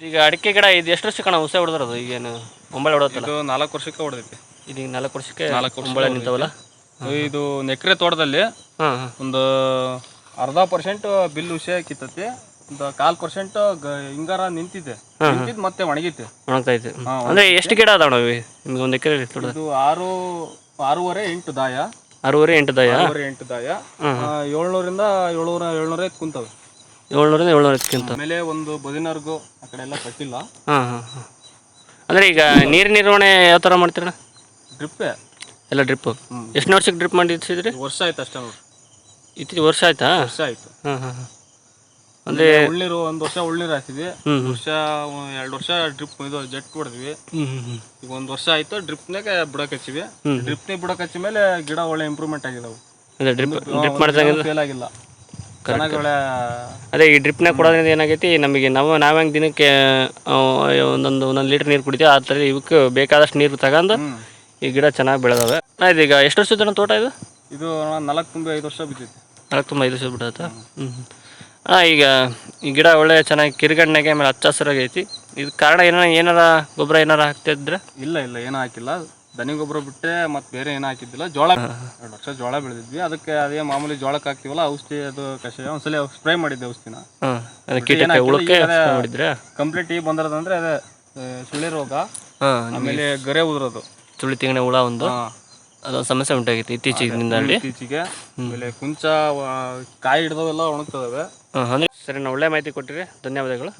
ಈಗ ಅಡಿಕೆ ಗಿಡ ಇದು ಎಷ್ಟು ವರ್ಷಕ್ಕೆ ಕಣ ಹುಸೆ ಹೊಡೆದ್ರದು? ಈಗೇನು ಒಂಬಳೆ ಹೊಡೋತ್ತಲ್ಲ ಇದು ನಾಲ್ಕು ವರ್ಷಕ್ಕೆ ಹೊಡೆದೈತಿ ಇದೀಗ ನಾಲ್ಕು ವರ್ಷಕ್ಕೆ ನಾಲ್ಕು ವರ್ಷ ಒಂಬಳೆ ನಿಂತವಲ್ಲ? ಇದು ನೆಕ್ರೆ ತೋಟದಲ್ಲಿ ಹಾಂ ಹಾಂ. ಒಂದು ಅರ್ಧ ಪರ್ಸೆಂಟ್ ಬಿಲ್ ವಿಷಯ ಕಿತ್ತತಿ ಒಂದು ಕಾಲ್ ಪರ್ಸೆಂಟ್ ಹಿಂಗಾರ ನಿಂತಿದೆ. ನಿಂತಿದ್ ಮತ್ತೆ ಒಣಗಿತೆ. ಒಣಗ್ತೈತೆ. ಅಂದ್ರೆ ಎಷ್ಟು ಗಿಡ ಅದಾವ ನಾವು ನಿಮ್ಗೆ ಒಂದು ಎಕರೆ ಇದು ಆರು ಆರೂವರೆ ಎಂಟು ದಾಯ. ಆರೂವರೆ ಎಂಟು ದಾಯ? ಆರೂವರೆ ಎಂಟು ದಾಯ. ಆ, ಏಳ್ನೂರಿಂದ ಏಳ್ನೂರ ಏಳ್ನೂರ ಐದು ಕುಂತವೆ. ಏಳ್ನೂರಿಂದ ಏಳ್ನೂರ ಹತ್ತಕ್ಕಿಂತ ಆಮೇಲೆ ಒಂದು ಬದಿನರ್ಗು ಆ ಕಡೆ ಎಲ್ಲ ಕಟ್ಟಿಲ್ಲ. ಹಾಂ ಹಾಂ ಹಾಂ. ಅಂದರೆ ಈಗ ನೀರು ನಿರ್ವಹಣೆ ಯಾವ ಥರ ಮಾಡ್ತೀರಣ್ಣ? ಡ್ರಿಪ್ಪೆ ಎಲ್ಲ ಡ್ರಿಪ್ಪು ಎಷ್ಟು ವರ್ಷಕ್ಕೆ ಡ್ರಿಪ್ ಮಾಡಿಸಿದ್ರಿ? ವರ್ಷ ಆಯ್ತು ಅಷ್ಟೇ ನೋಡಿ ಇತ್ತೀಚೆಗೆ ವರ್ಷ ಆಯ್ತಾ? ವರ್ಷ ಆಯ್ತು. ಹಾಂ ಹಾಂ ಹಾಂ. ಅಂದರೆ ಉಳ್ನೀರು ಒಂದು ವರ್ಷ ಉಳ್ನೀರು ಹಾಕಿದ್ವಿ. ವರ್ಷ ಎರಡು ವರ್ಷ ಡ್ರಿಪ್ ಇದು ಜೆಟ್ ಹೊಡೆದ್ವಿ. ಈಗ ಒಂದು ವರ್ಷ ಆಯ್ತು ಡ್ರಿಪ್ನಾಗ ಬುಡಕ್ ಹಚ್ಚಿವಿ ಡ್ರಿಪ್ನೇ ಬುಡಕ್ ಹಚ್ಚಿ ಮೇಲೆ ಗಿಡ ಒಳ್ಳೆ ಇಂಪ್ರೂವ್ಮೆಂಟ್ ಆಗಿದಾವೆ. ಡ್ರಿಪ್ ಡ್ರಿಪ್ ಫೇಲ್ ಆಗಿಲ್ಲ. ಅದೇ ಈ ಡ್ರಿಪ್ನ ಕೊಡೋದ್ರಿಂದ ಏನಾಗೈತಿ ನಮಗೆ ನಾವು ನಾವು ಹೆಂಗೆ ದಿನಕ್ಕೆ ಆ, ಒಂದೊಂದು ಒಂದೊಂದು ಲೀಟರ್ ನೀರು ಕುಡಿತೀವಿ ಆ ಥರ ಇವಕ್ಕೆ ಬೇಕಾದಷ್ಟು ನೀರು ತಗೊಂಡು ಈ ಗಿಡ ಚೆನ್ನಾಗಿ ಬೆಳೆದವೆ. ಇದೀಗ ಈಗ ಎಷ್ಟು ವರ್ಷದ ತೋಟ ಇದು? ಇದು ನಾಲ್ಕು ತುಂಬಿ ಐದು ವರ್ಷ ಬಿದ್ದೈತಿ. ನಾಲ್ಕು ತುಂಬ ಐದು ವರ್ಷ ಬಿಡತ್ತ ಹ್ಞೂ ಹಾಂ ಈಗ ಈ ಗಿಡ ಒಳ್ಳೆ ಚೆನ್ನಾಗಿ ಕಿರಿಗಣ್ಣಗೆ ಆಮೇಲೆ ಹಚ್ಚ ಹಸಿರಾಗೈತಿ. ಇದು ಕಾರಣ ಏನಾರ ಏನಾರ ಗೊಬ್ಬರ ಏನಾರ ಹಾಕ್ತಿದ್ರೆ ಇಲ್ಲ ಇಲ್ಲ ಏನೂ ಹಾಕಿಲ್ಲ. ದನಿ ಗೊಬ್ಬರ ಬಿಟ್ಟೆ ಮತ್ತೆ ಬೇರೆ ಏನೂ ಹಾಕಿದ್ದಿಲ್ಲ. ಜೋಳ ಎರಡು ವರ್ಷ ಜೋಳ ಬೆಳೆದಿದ್ವಿ. ಅದಕ್ಕೆ ಅದೇ ಮಾಮೂಲಿ ಜೋಳಕ್ಕೆ ಹಾಕ್ತೀವಲ್ಲ ಔಷಧಿ ಅದು ಕಷಾಯ ಒಂದ್ಸಲಿ ಸ್ಪ್ರೇ ಮಾಡಿದ್ದೆ ಔಷಧಿನ. ಕಂಪ್ಲೀಟ್ ಈ ಬಂದಿರೋದಂದ್ರೆ ಅದೇ ಸುಳಿ ರೋಗ ಆಮೇಲೆ ಗರೆ ಉದ್ರೋದು. ಸುಳಿ ತೆಂಗಿನ ಹುಳ ಒಂದು. ಅದು ಅದೊಂದು ಸಮಸ್ಯೆ ಉಂಟಾಗಿತ್ತು ಇತ್ತೀಚೆಗೆ ಇತ್ತೀಚೆಗೆ. ಆಮೇಲೆ ಕುಂಚ ಕಾಯಿ ಹಿಡ್ದವೆಲ್ಲ ಒಣಗ್ತದವೆ. ಸರಿ ನಾವು ಒಳ್ಳೆ ಮಾಹಿತಿ ಕೊಟ್ಟಿರಿ. ಧನ್ಯವಾದಗಳು.